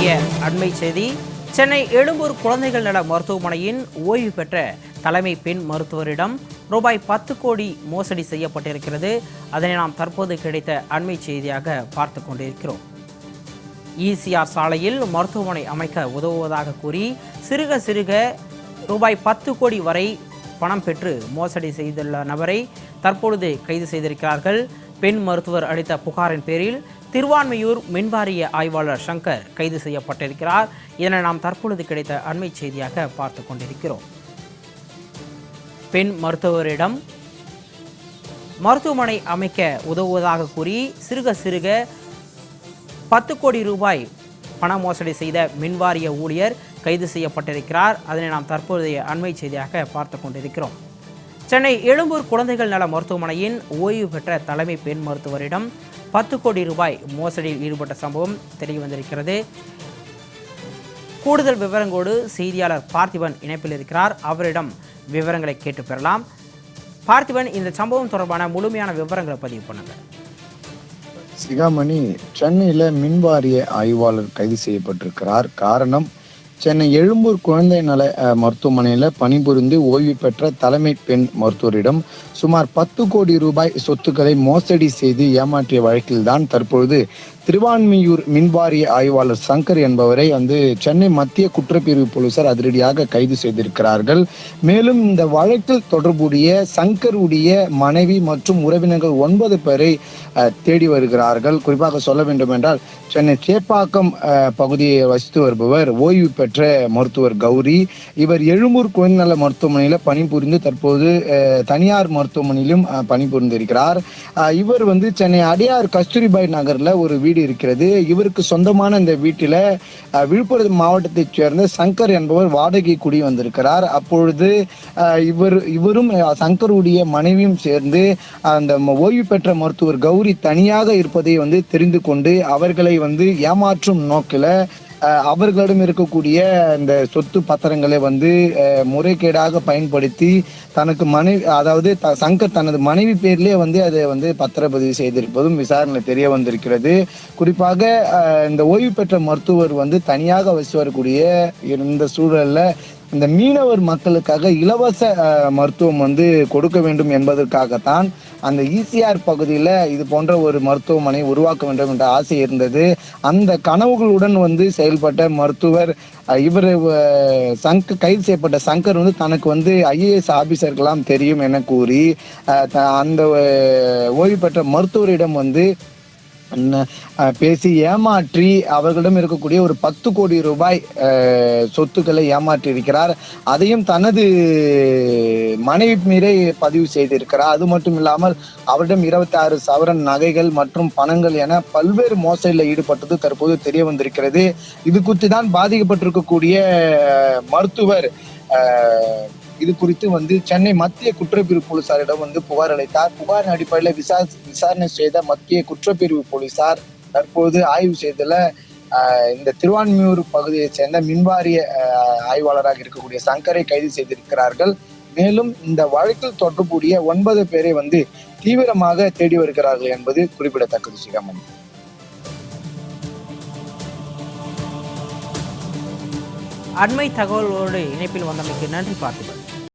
இன்றைய அண்மை செய்தி சென்னை எழும்பூர் குழந்தைகள் நல மருத்துவமனையின் ஓய்வு பெற்ற தலைமை பெண் மருத்துவரிடம் ரூபாய் பத்து கோடி மோசடி செய்யப்பட்டிருக்கிறது. அதனை நாம் தற்போது கிடைத்த அண்மை செய்தியாக பார்த்து கொண்டிருக்கிறோம். இசிஆர் சாலையில் மருத்துவமனை அமைக்க உதவுவதாக கூறி சிறுக சிறுக ரூபாய் பத்து கோடி வரை பணம் பெற்று மோசடி செய்துள்ள நபரை தற்பொழுது கைது செய்திருக்கிறார்கள். பெண் மருத்துவர் அளித்த புகாரின் பேரில் திருவான்மையூர் மின்வாரிய ஆய்வாளர் சங்கர் கைது செய்யப்பட்டிருக்கிறார். இதனை நாம் தற்பொழுது கிடைத்த அண்மை செய்தியாக பார்த்து கொண்டிருக்கிறோம். பெண் மருத்துவரிடம் மருத்துவமனை அமைக்க உதவுவதாக கூறி சிறுக சிறுக பத்து கோடி ரூபாய் பண மோசடி செய்த மின்வாரிய ஊழியர் கைது செய்யப்பட்டிருக்கிறார். அதனை நாம் தற்போதைய அண்மை செய்தியாக பார்த்து கொண்டிருக்கிறோம். சென்னை எழும்பூர் குழந்தைகள் நல மருத்துவமனையின் ஓய்வு பெற்ற தலைமை பெண் மருத்துவரிடம் பத்து கோடி ரூபாய் மோசடியில் ஈடுபட்ட சம்பவம் தெரிய வந்திருக்கிறது. கூடுதல் விவரங்களோடு செய்தியாளர் பார்த்திபன் இணைப்பில் இருக்கிறார். அவரிடம் விவரங்களை கேட்டு பெறலாம். பார்த்திபன் இந்த சம்பவம் தொடர்பான முழுமையான விவரங்களை பதிவு பண்ணுங்க. சிகாமணி சென்னையில மின்வாரிய ஆய்வாளர் கைது செய்யப்பட்டிருக்கிறார். காரணம் சென்னை எழும்பூர் குழந்தை நல அஹ், மருத்துவமனையில பணிபுரிந்து ஓய்வு பெற்ற தலைமை பெண் மருத்துவரிடம் சுமார் பத்து கோடி ரூபாய் சொத்துக்களை மோசடி செய்து ஏமாற்றிய வழக்கில்தான் தற்பொழுது திருவான்மியூர் மின்வாரிய ஆய்வாளர் சங்கர் என்பவரை வந்து சென்னை மத்திய குற்றப்பிரிவு போலீசார் அதிரடியாக கைது செய்திருக்கிறார்கள். மேலும் இந்த வழக்கில் தொடர்புடைய சங்கருடைய மனைவி மற்றும் உறவினர்கள் ஒன்பது பேரை தேடி வருகிறார்கள். குறிப்பாக சொல்ல வேண்டும் என்றால் சென்னை சேப்பாக்கம் பகுதியை வசித்து வருபவர் ஓய்வு பெற்ற மருத்துவர் கௌரி. இவர் எழும்பூர் குழந்தைநல மருத்துவமனையில் பணிபுரிந்து தற்போது தனியார் மருத்துவமனையிலும் பணிபுரிந்திருக்கிறார். இவர் வந்து சென்னை அடையார் கஸ்தூரிபாய் நகரில் ஒரு வீடு இருக்கிறது. இவருக்கு சொந்தமான இந்த வீட்டில் விழுப்புரம் மாவட்டத்தைச் சேர்ந்த சங்கர் என்பவர் வாடகை குடி வந்திருக்கிறார். அப்பொழுது இவர் இவரும் சங்கருடைய மனைவியும் சேர்ந்து அந்த ஓய்வு பெற்ற மருத்துவர் கௌரி தனியாக இருப்பதை வந்து தெரிந்து கொண்டு அவர்களை வந்து ஏமாற்றும் நோக்கில் அவர்களிடம் இருக்கக்கூடிய இந்த சொத்து பத்திரங்களை வந்து முறைகேடாக பயன்படுத்தி தனக்கு மனைவி அதாவது த- சங்கர் தனது மனைவி பேர்லயே வந்து அதை வந்து பத்திரப்பதிவு செய்திருப்பதும் விசாரணை தெரிய வந்திருக்கிறது. குறிப்பாக இந்த ஓய்வு பெற்ற மருத்துவர் வந்து தனியாக வசி வரக்கூடிய இந்த சூழல்ல இந்த மீனவர் மக்களுக்காக இலவச மருத்துவம் வந்து கொடுக்க வேண்டும் என்பதற்காகத்தான் அந்த ஈசிஆர் பகுதியில் இது போன்ற ஒரு மருத்துவமனை உருவாக்க வேண்டும் என்ற ஆசை இருந்தது. அந்த கனவுகளுடன் வந்து செயல்பட்ட மருத்துவர் இவர் சங்க கைது செய்யப்பட்ட சங்கர் வந்து தனக்கு வந்து ஐஏஎஸ் ஆபீசர்கள்லாம் தெரியும் என கூறி த- அந்த ஓய்வு பெற்ற மருத்துவரிடம் வந்து பேசி ஏமாற்றி அவர்களிடம் இருக்கக்கூடிய ஒரு பத்து கோடி ரூபாய் சொத்துக்களை ஏமாற்றி இருக்கிறார் அதையும் தனது மனைவி மீதே பதிவு செய்திருக்கிறார். அது மட்டும் இல்லாமல் அவரிடம் இருபத்தி ஆறு சவரன் நகைகள் மற்றும் பணங்கள் என பல்வேறு மோசடியில் ஈடுபட்டது தற்போது தெரிய வந்திருக்கிறது. இது குறித்து தான் பாதிக்கப்பட்டிருக்கக்கூடிய மருத்துவர் இது குறித்து வந்து சென்னை மத்திய குற்றப்பிரிவு போலீசாரிடம் வந்து புகார் அளித்தார். புகாரின் அடிப்படையில் விசா விசாரணை செய்த மத்திய குற்றப்பிரிவு போலீசார் தற்போது ஆய்வு செய்தல இந்த திருவான்மியூர் பகுதியைச் சேர்ந்த மின்வாரிய ஆய்வாளராக இருக்கக்கூடிய சங்கரை கைது செய்திருக்கிறார்கள். மேலும் இந்த வழக்கில் தொடர்புடைய ஒன்பது பேரை வந்து தீவிரமாக தேடி வருகிறார்கள் என்பது குறிப்பிடத்தக்கது சிகாமணி அண்மை தகவலோடு இணைப்பில் வந்தமைக்கு நன்றி பார்த்திபன்.